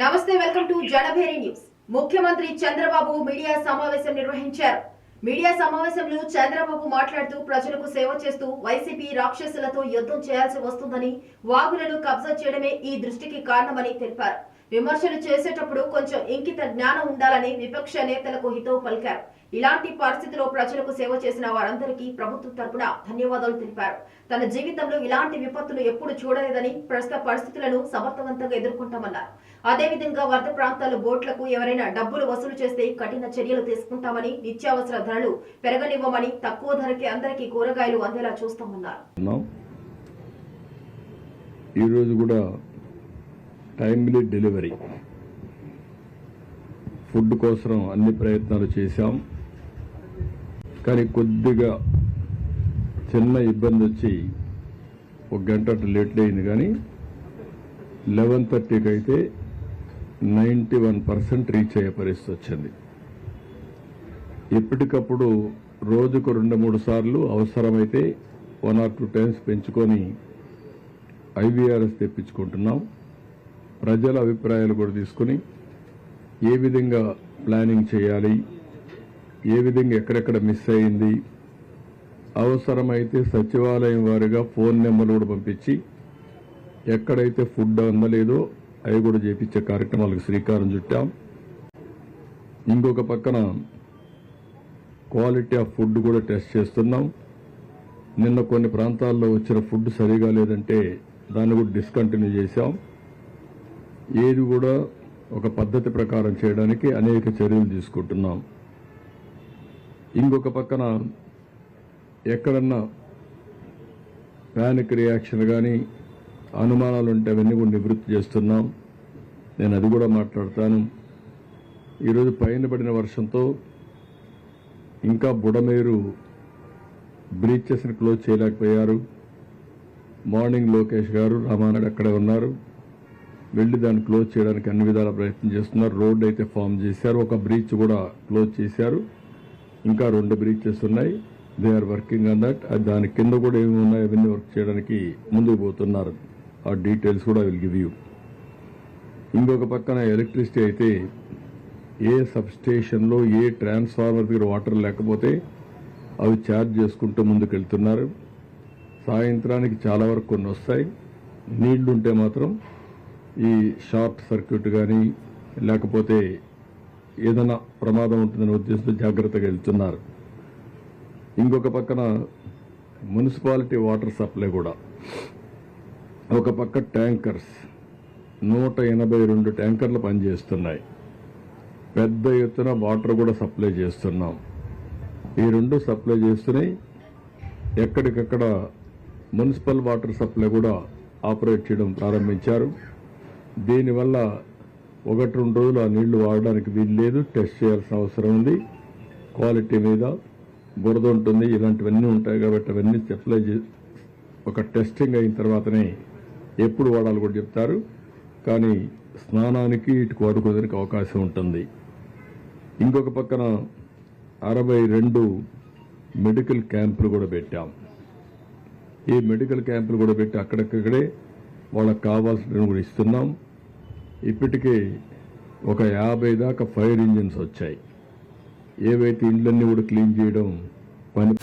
నమస్తే welcome to Janabheri news. ముఖ్యమంత్రి Chandrababu media సమావేశం నిర్వహించారు. మీడియా సమావేశంలో చంద్రబాబు మాట్లాడుతూ ప్రజలకు సేవ చేస్తూ వైసీపీ రాక్షసులతో యుద్ధం చేయాల్సి వస్తుందని వాగులను కబ్జా చేయడమే ఈ దృష్టికి కారణమని తెలిపారు. విమర్శలు చేసేటప్పుడు కొంచెం ఇంకిత జ్ఞానం ఉండాలని విపక్ష నేతలకు హితవు పలికారు. ఇలాంటి పరిస్థితిలో ప్రజలకు సేవ చేసిన వారందరికీ ప్రభుత్వం తరపున ధన్యవాదాలు తెలిపారు. తన జీవితంలో ఇలాంటి విపత్తులు ఎప్పుడు చూడలేదని ప్రస్తుత పరిస్థితులను సమర్థవంతంగా ఎదుర్కొంటామన్నారు. అదేవిధంగా వరద ప్రాంతాల బోట్లకు ఎవరైనా డబ్బులు వసూలు చేస్తే కఠిన చర్యలు తీసుకుంటామని నిత్యావసర ధరలు పెరగనివ్వమని తక్కువ ధరకే అందరికీ కూరగాయలు అందేలా చూస్తామన్నారు. ఈరోజు కూడా టైమ్లీ డెలివరీ ఫుడ్ కోసం అన్ని ప్రయత్నాలు చేశాం. కానీ కొద్దిగా చిన్న ఇబ్బంది వచ్చి ఒక గంట లేట్ అయింది కానీ లెవెన్ థర్టీకి అయితే నైంటీ వన్ పర్సెంట్ రీచ్ అయ్యే పరిస్థితి వచ్చింది. ఎప్పటికప్పుడు రోజుకు రెండు మూడు సార్లు అవసరమైతే వన్ ఆర్ టూ టైమ్స్ పెంచుకొని ఐవీఆర్ఎస్ తెప్పించుకుంటున్నాం. ప్రజల అభిప్రాయాలు కూడా తీసుకుని ఏ విధంగా ప్లానింగ్ చేయాలి ఏ విధంగా ఎక్కడెక్కడ మిస్ అయింది అవసరమైతే సచివాలయం వారిగా ఫోన్ నెంబర్లు కూడా పంపించి ఎక్కడైతే ఫుడ్ అందలేదో అవి కూడా చేపించే కార్యక్రమాలకు శ్రీకారం చుట్టాం. ఇంకొక పక్కన క్వాలిటీ ఆఫ్ ఫుడ్ కూడా టెస్ట్ చేస్తున్నాం. నిన్న కొన్ని ప్రాంతాల్లో వచ్చిన ఫుడ్ సరిగా లేదంటే దాన్ని కూడా డిస్కంటిన్యూ చేశాం. ఏది కూడా ఒక పద్ధతి ప్రకారం చేయడానికి అనేక చర్యలు తీసుకుంటున్నాం. ఇంకొక పక్కన ఎక్కడన్నా ప్యానిక్ రియాక్షన్ కానీ అనుమానాలు ఉంటే అవన్నీ కూడా నివృత్తి చేస్తున్నాం. నేను అది కూడా మాట్లాడతాను. ఈరోజు పైన పడిన వర్షంతో ఇంకా బుడమేరు బ్రీచెస్ని క్లోజ్ చేయలేకపోయారు. మార్నింగ్ లోకేష్ గారు రామానాయుడు అక్కడే ఉన్నారు. వెళ్ళి దాన్ని క్లోజ్ చేయడానికి అన్ని విధాల ప్రయత్నం చేస్తున్నారు. రోడ్ అయితే ఫామ్ చేశారు. ఒక బ్రీచ్ కూడా క్లోజ్ చేశారు. ఇంకా రెండు బ్రీచెస్ ఉన్నాయి. They are working on that దాని కింద కూడా ఏమి ఉన్నాయి అవన్నీ వర్క్ చేయడానికి ముందుకు పోతున్నారు. ఆ డీటెయిల్స్ కూడా విల్ గివ్ యూ ఇంకొక పక్కన ఎలక్ట్రిసిటీ అయితే ఏ సబ్ స్టేషన్లో ఏ ట్రాన్స్ఫార్మర్ దగ్గర వాటర్ లేకపోతే అవి ఛార్జ్ చేసుకుంటూ ముందుకు వెళ్తున్నారు. సాయంత్రానికి చాలా వరకు కొన్ని వస్తాయి. నీళ్ళుంటే మాత్రం ఈ షార్ట్ సర్క్యూట్ కానీ లేకపోతే ఏదైనా ప్రమాదం ఉంటుందనే ఉద్దేశంతో జాగ్రత్తగా వెళ్తున్నారు. ఇంకొక పక్కన మున్సిపాలిటీ వాటర్ సప్లై కూడా. ఒక పక్క ట్యాంకర్స్ నూట ఎనభై రెండు ట్యాంకర్లు పనిచేస్తున్నాయి. పెద్ద ఎత్తున వాటర్ కూడా సప్లై చేస్తున్నాం. ఈ రెండు సప్లై చేస్తున్నాయి ఎక్కడికక్కడ మున్సిపల్ వాటర్ సప్లై కూడా ఆపరేట్ చేయడం ప్రారంభించారు. దీనివల్ల ఒకటి రెండు రోజులు ఆ నీళ్ళు వాడడానికి వీలు లేదు టెస్ట్ చేయాల్సిన అవసరం ఉంది. క్వాలిటీ మీద బురద ఉంటుంది. ఇలాంటివన్నీ ఉంటాయి కాబట్టి అవన్నీ సప్లై చే ఒక టెస్టింగ్ అయిన తర్వాతనే ఎప్పుడు వాడాలి కూడా చెప్తారు. కానీ స్నానానికి ఇటు వాడుకోవడానికి అవకాశం ఉంటుంది. ఇంకొక పక్కన అరవై రెండు మెడికల్ క్యాంపులు కూడా పెట్టాం. ఈ మెడికల్ క్యాంపులు కూడా పెట్టి అక్కడక్కడే వాళ్ళకి కావాల్సిన కూడా ఇస్తున్నాం. ఇప్పటికే ఒక యాభై దాకా ఫైర్ ఇంజిన్స్ వచ్చాయి. ఏవైతే ఇండ్లన్నీ కూడా క్లీన్ చేయడం పని